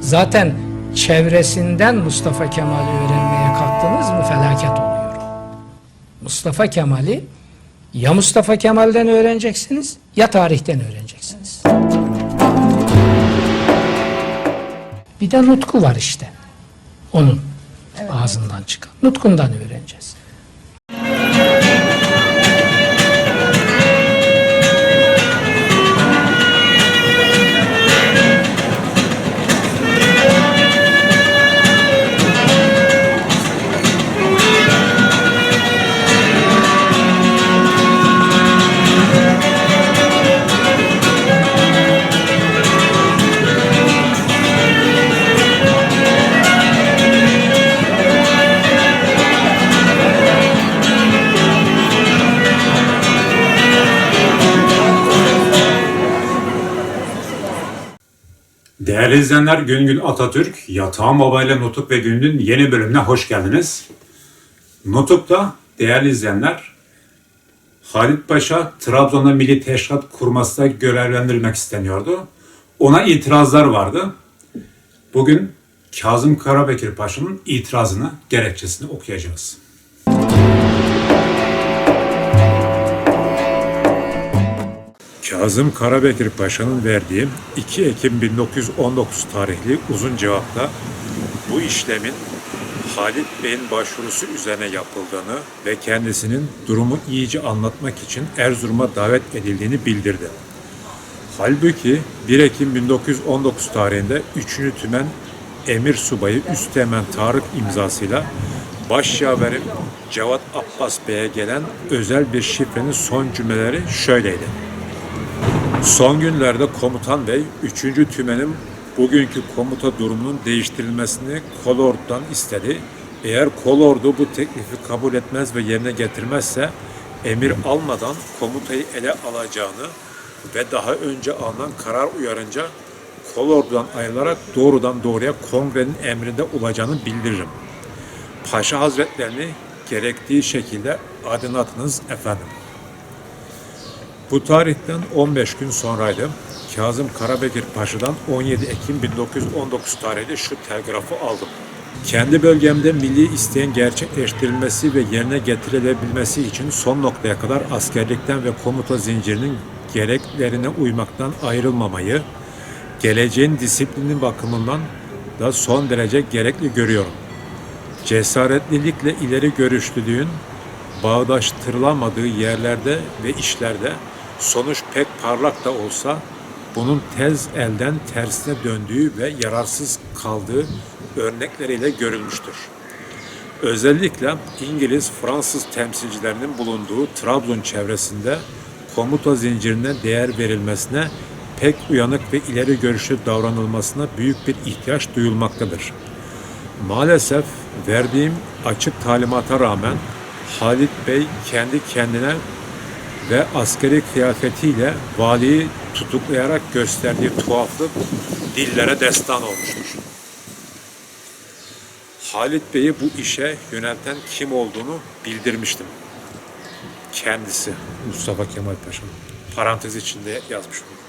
Zaten çevresinden Mustafa Kemal'i öğrenmeye kalktınız mı felaket oluyor. Mustafa Kemal'i ya Mustafa Kemal'den öğreneceksiniz ya tarihten öğreneceksiniz. Bir de nutku var işte. Onun ağzından çıkan. Nutkundan öğreneceğiz. Değerli izleyenler Gün Gün Atatürk, Yatağım Baba ile Nutuk ve Gün'ün yeni bölümüne hoş geldiniz. Nutuk'ta değerli izleyenler, Halit Paşa Trabzon'da Milli Teşkilat kurmasına görevlendirilmek isteniyordu. Ona itirazlar vardı. Bugün Kazım Karabekir Paşa'nın itirazını, gerekçesini okuyacağız. Kazım Karabekir Paşa'nın verdiği 2 Ekim 1919 tarihli uzun cevapta bu işlemin Halit Bey'in başvurusu üzerine yapıldığını ve kendisinin durumu iyice anlatmak için Erzurum'a davet edildiğini bildirdi. Halbuki 1 Ekim 1919 tarihinde 3. Tümen Emir Subayı Üsteğmen Tarık imzasıyla Başyaverim Cevat Abbas Bey'e gelen özel bir şifrenin son cümleleri şöyleydi. Son günlerde komutan bey 3. tümenin bugünkü komuta durumunun değiştirilmesini kolordudan istedi. Eğer kolordu bu teklifi kabul etmez ve yerine getirmezse emir almadan komutayı ele alacağını ve daha önce alınan karar uyarınca kolordudan ayrılarak doğrudan doğruya kongrenin emrinde olacağını bildiririm. Paşa Hazretlerini gerektiği şekilde aydınlatınız efendim. Bu tarihten 15 gün sonraydı. Kazım Karabekir Paşa'dan 17 Ekim 1919 tarihli şu telgrafı aldım. Kendi bölgemde milli isteğin gerçekleştirilmesi ve yerine getirilebilmesi için son noktaya kadar askerlikten ve komuta zincirinin gereklerine uymaktan ayrılmamayı, geleceğin disiplini bakımından da son derece gerekli görüyorum. Cesaretlilikle ileri görüşlülüğün bağdaştırılamadığı yerlerde ve işlerde sonuç pek parlak da olsa bunun tez elden tersine döndüğü ve yararsız kaldığı örnekleriyle görülmüştür. Özellikle İngiliz, Fransız temsilcilerinin bulunduğu Trabzon çevresinde komuta zincirine değer verilmesine pek uyanık ve ileri görüşlü davranılmasına büyük bir ihtiyaç duyulmaktadır. Maalesef verdiğim açık talimata rağmen Halit Bey kendi kendine ve askeri kıyafetiyle valiyi tutuklayarak gösterdiği tuhaflık dillere destan olmuştur. Halit Bey'i bu işe yönelten kim olduğunu bildirmiştim. Kendisi Mustafa Kemal Paşa. Parantez içinde yazmış bunu.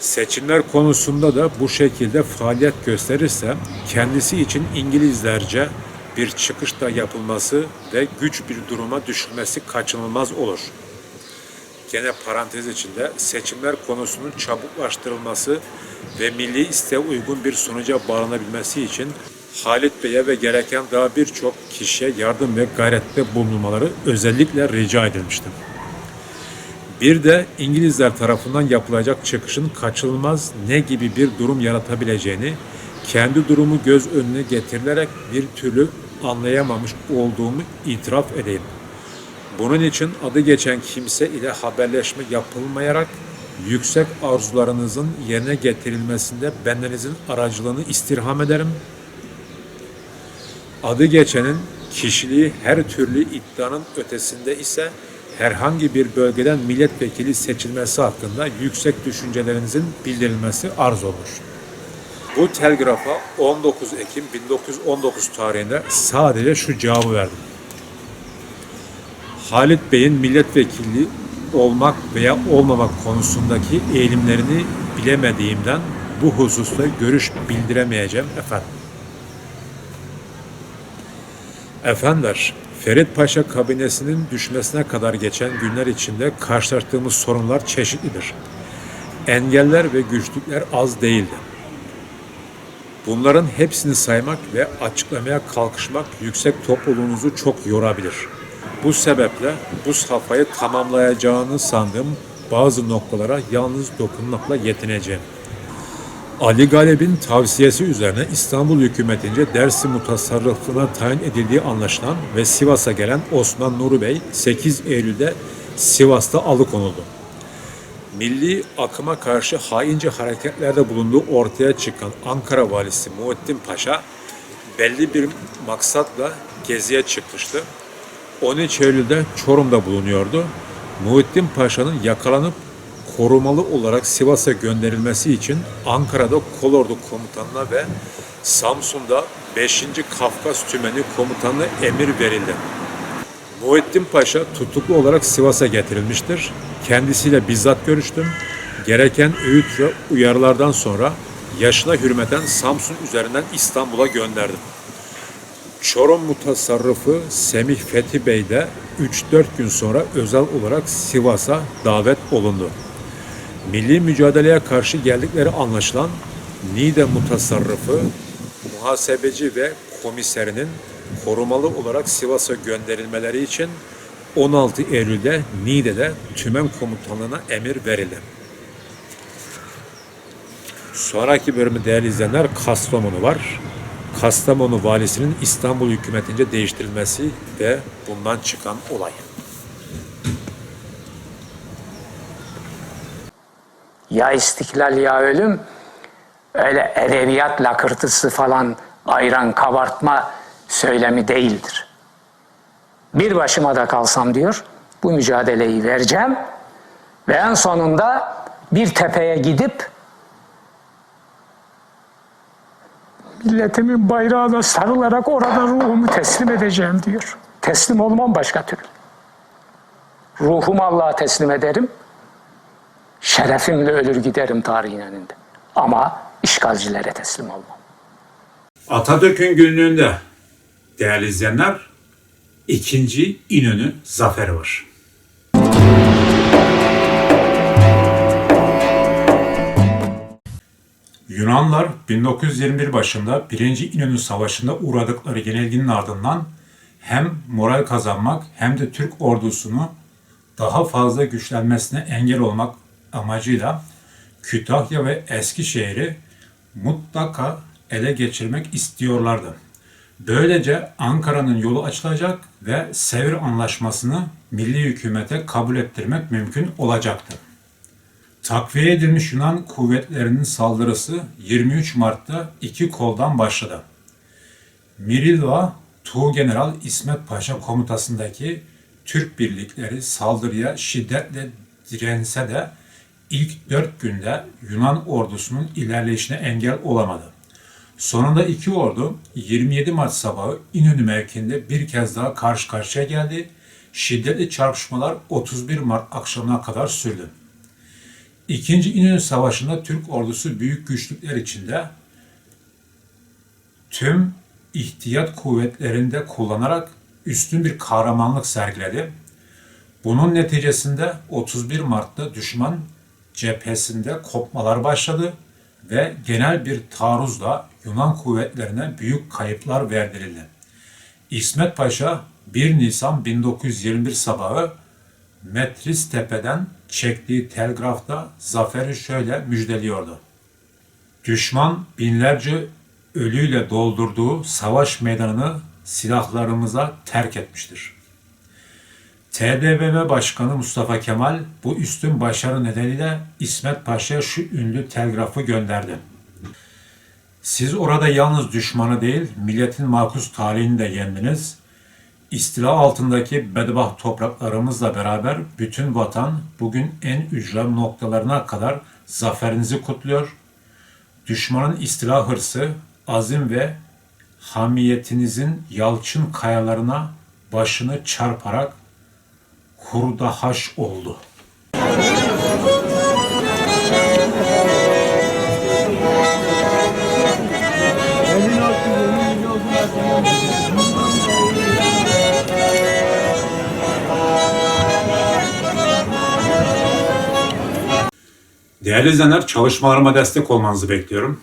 Seçimler konusunda da bu şekilde faaliyet gösterirse kendisi için İngilizlerce bir çıkışta yapılması ve güç bir duruma düşülmesi kaçınılmaz olur. Gene parantez içinde seçimler konusunun çabuklaştırılması ve milli isteğe uygun bir sonuca bağlanabilmesi için Halit Bey'e ve gereken daha birçok kişiye yardım ve gayrette bulunmaları özellikle rica edilmiştir. Bir de İngilizler tarafından yapılacak çıkışın kaçınılmaz ne gibi bir durum yaratabileceğini kendi durumu göz önüne getirilerek bir türlü anlayamamış olduğumu itiraf edeyim. Bunun için adı geçen kimse ile haberleşme yapılmayarak yüksek arzularınızın yerine getirilmesinde bendenizin aracılığını istirham ederim. Adı geçenin kişiliği her türlü iddianın ötesinde ise herhangi bir bölgeden milletvekili seçilmesi hakkında yüksek düşüncelerinizin bildirilmesi arz olur. Bu telgrafa 19 Ekim 1919 tarihinde sadece şu cevabı verdim. Halit Bey'in milletvekili olmak veya olmamak konusundaki eğilimlerini bilemediğimden bu hususta görüş bildiremeyeceğim efendim. Efendiler, Ferit Paşa kabinesinin düşmesine kadar geçen günler içinde karşılaştığımız sorunlar çeşitlidir. Engeller ve güçlükler az değildi. Bunların hepsini saymak ve açıklamaya kalkışmak yüksek topluluğunuzu çok yorabilir. Bu sebeple bu safhayı tamamlayacağını sandığım bazı noktalara yalnız dokunmakla yetineceğim. Ali Galip'in tavsiyesi üzerine İstanbul hükümetince Dersim mutasarrıfına tayin edildiği anlaşılan ve Sivas'a gelen Osman Nuri Bey 8 Eylül'de Sivas'ta alıkonuldu. Milli akıma karşı haince hareketlerde bulunduğu ortaya çıkan Ankara valisi Muhittin Paşa belli bir maksatla geziye çıkmıştı. 13 Eylül'de Çorum'da bulunuyordu. Muhittin Paşa'nın yakalanıp korumalı olarak Sivas'a gönderilmesi için Ankara'da Kolordu Komutanı'na ve Samsun'da 5. Kafkas Tümeni Komutanı'na emir verildi. Muhittin Paşa tutuklu olarak Sivas'a getirilmiştir. Kendisiyle bizzat görüştüm. Gereken öğüt ve uyarılardan sonra yaşına hürmeten Samsun üzerinden İstanbul'a gönderdim. Çorum mutasarrıfı Semih Fethi Bey de 3-4 gün sonra özel olarak Sivas'a davet olundu. Milli mücadeleye karşı geldikleri anlaşılan Niğde mutasarrıfı, muhasebeci ve komiserinin korumalı olarak Sivas'a gönderilmeleri için 16 Eylül'de Niğde'de tümen komutanlığına emir verildi. Sonraki bölümü değerli izleyenler Kastamonu var. Kastamonu valisinin İstanbul hükümetince değiştirilmesi ve bundan çıkan olay. Ya istiklal ya ölüm öyle edebiyat lakırtısı falan ayran kabartma söylemi değildir. Bir başıma da kalsam diyor bu mücadeleyi vereceğim ve en sonunda bir tepeye gidip milletimin bayrağına sarılarak orada ruhumu teslim edeceğim diyor. Teslim olmam başka türlü. Ruhumu Allah'a teslim ederim. Şerefimle ölür giderim tarihin önünde. Ama işgalcilere teslim olmam. Atatürk'ün günlüğünde değerli izleyenler ikinci İnönü zaferi var. Yunanlar 1921 başında 1. İnönü Savaşı'nda uğradıkları yenilginin ardından hem moral kazanmak hem de Türk ordusunu daha fazla güçlenmesine engel olmak amacıyla Kütahya ve Eskişehir'i mutlaka ele geçirmek istiyorlardı. Böylece Ankara'nın yolu açılacak ve Sevr Anlaşması'nı milli hükümete kabul ettirmek mümkün olacaktı. Takviye edilmiş Yunan kuvvetlerinin saldırısı 23 Mart'ta iki koldan başladı. Mirilva, Tuğgeneral İsmet Paşa komutasındaki Türk birlikleri saldırıya şiddetle dirense de ilk dört günde Yunan ordusunun ilerleyişine engel olamadı. Sonunda iki ordu 27 Mart sabahı İnönü mevkiinde bir kez daha karşı karşıya geldi. Şiddetli çarpışmalar 31 Mart akşamına kadar sürdü. İkinci İnönü Savaşı'nda Türk ordusu büyük güçlükler içinde tüm ihtiyat kuvvetlerinde kullanarak üstün bir kahramanlık sergiledi. Bunun neticesinde 31 Mart'ta düşman cephesinde kopmalar başladı ve genel bir taarruzla Yunan kuvvetlerine büyük kayıplar verdirildi. İsmet Paşa 1 Nisan 1921 sabahı Metris Tepe'den çektiği telgrafta zaferi şöyle müjdeliyordu. Düşman binlerce ölüyle doldurduğu savaş meydanını silahlarımıza terk etmiştir. TBMM Başkanı Mustafa Kemal bu üstün başarı nedeniyle İsmet Paşa'ya şu ünlü telgrafı gönderdi. Siz orada yalnız düşmanı değil, milletin makus talihini de yendiniz. İstila altındaki bedbaht topraklarımızla beraber bütün vatan bugün en ücra noktalarına kadar zaferinizi kutluyor. Düşmanın istila hırsı, azim ve hamiyetinizin yalçın kayalarına başını çarparak kurda haş oldu. Değerli izleyenler çalışmalarıma destek olmanızı bekliyorum.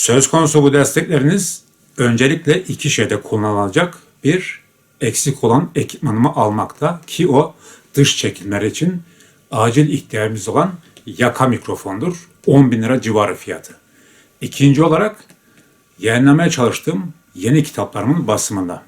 Söz konusu bu destekleriniz öncelikle iki şeyde kullanılacak. Bir, eksik olan ekipmanımı almakta ki o dış çekimler için acil ihtiyacımız olan yaka mikrofondur. 10 bin lira civarı fiyatı. İkinci olarak yayınlamaya çalıştığım yeni kitaplarımın basımında.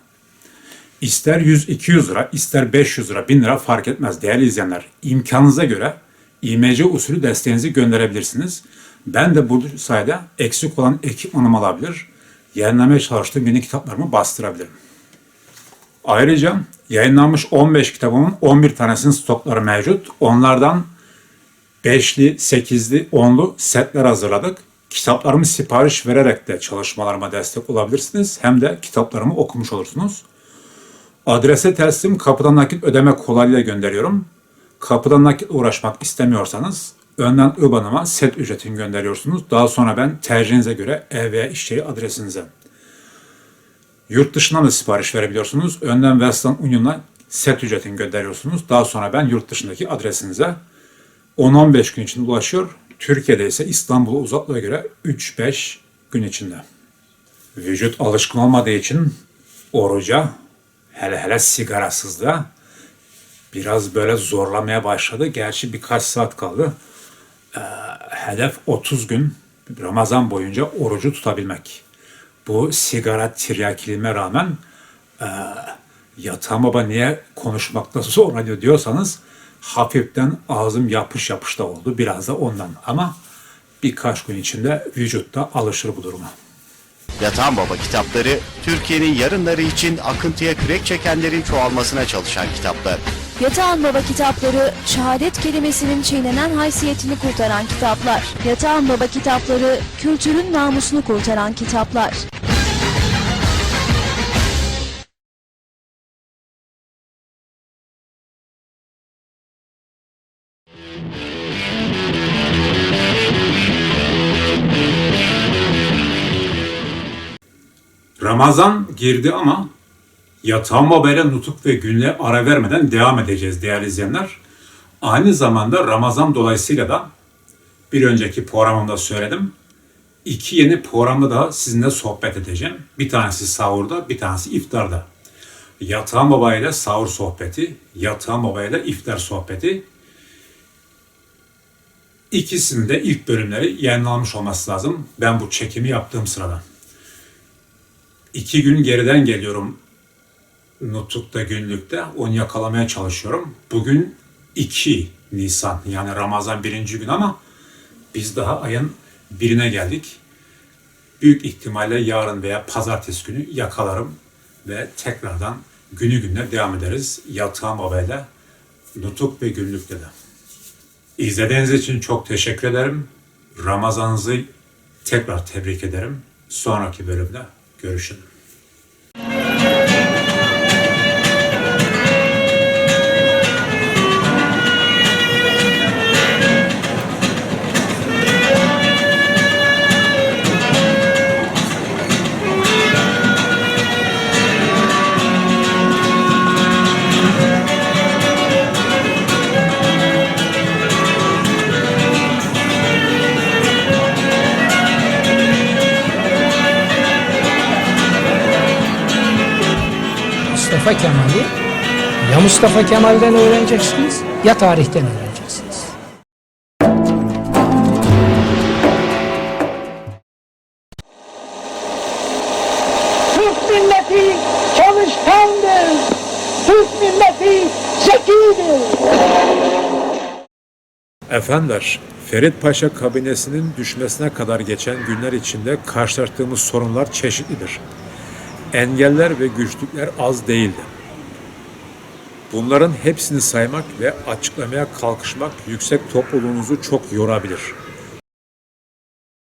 İster 100-200 lira, ister 500 lira, 1000 lira fark etmez değerli izleyenler. İmkanınıza göre IMC usulü desteğinizi gönderebilirsiniz. Ben de bu sayede eksik olan ekipmanımı alabilir, yayınlamaya çalıştığım yeni kitaplarımı bastırabilirim. Ayrıca yayınlanmış 15 kitabımın 11 tanesinin stokları mevcut. Onlardan 5'li, 8'li, 10'lu setler hazırladık. Kitaplarımı sipariş vererek de çalışmalarıma destek olabilirsiniz. Hem de kitaplarımı okumuş olursunuz. Adrese teslim kapıdan nakit ödeme kolaylığıyla gönderiyorum. Kapıdan nakit uğraşmak istemiyorsanız önden IBAN'ıma set ücretini gönderiyorsunuz. Daha sonra ben tercihinize göre ev veya iş yeri adresinize. Yurt dışından da sipariş verebiliyorsunuz. Önden Western Union'a set ücretini gönderiyorsunuz. Daha sonra ben yurt dışındaki adresinize 10-15 gün içinde ulaşıyor. Türkiye'de ise İstanbul'a uzaklığa göre 3-5 gün içinde. Vücut alışkın olmadığı için oruca hele hele sigarasızda biraz böyle zorlamaya başladı. Gerçi birkaç saat kaldı. Ee, hedef 30 gün Ramazan boyunca orucu tutabilmek. Bu sigara tiryakiliğime rağmen e, yatağım baba niye konuşmakta zorlanıyor diyorsanız hafiften ağzım yapış yapış da oldu. Biraz da ondan ama birkaç gün içinde vücutta alışır bu duruma. Yatan Baba kitapları Türkiye'nin yarınları için akıntıya kürek çekenlerin çoğalmasına çalışan kitaplar. Yatağan Baba kitapları, şehadet kelimesinin çiğnenen haysiyetini kurtaran kitaplar. Yatağan Baba kitapları, kültürün namusunu kurtaran kitaplar. Ramazan girdi ama yatağın babayla nutuk ve günle ara vermeden devam edeceğiz değerli izleyenler. Aynı zamanda Ramazan dolayısıyla da bir önceki programımda söyledim. İki yeni programda daha sizinle sohbet edeceğim. Bir tanesi sahurda, bir tanesi iftarda. Yatağın babayla sahur sohbeti, yatağın babayla iftar sohbeti. İkisinin de ilk bölümleri yayınlanmış olması lazım. Ben bu çekimi yaptığım sırada. İki gün geriden geliyorum Nutuk'ta günlükte. Onu yakalamaya çalışıyorum. Bugün 2 Nisan yani Ramazan birinci gün ama biz daha ayın birine geldik. Büyük ihtimalle yarın veya pazartesi günü yakalarım ve tekrardan günü gününe devam ederiz. Yatağım babayla Nutuk ve günlükte de. İzlediğiniz için çok teşekkür ederim. Ramazanınızı tekrar tebrik ederim. Sonraki bölümde görüşelim. Mustafa Kemal'i ya Mustafa Kemal'den öğreneceksiniz ya tarihten öğreneceksiniz. Türk milleti çalışkandır. Türk milleti zekidir. Efendiler, Ferit Paşa kabinesinin düşmesine kadar geçen günler içinde karşılaştığımız sorunlar çeşitlidir. Engeller ve güçlükler az değildi. Bunların hepsini saymak ve açıklamaya kalkışmak yüksek topluluğunuzu çok yorabilir.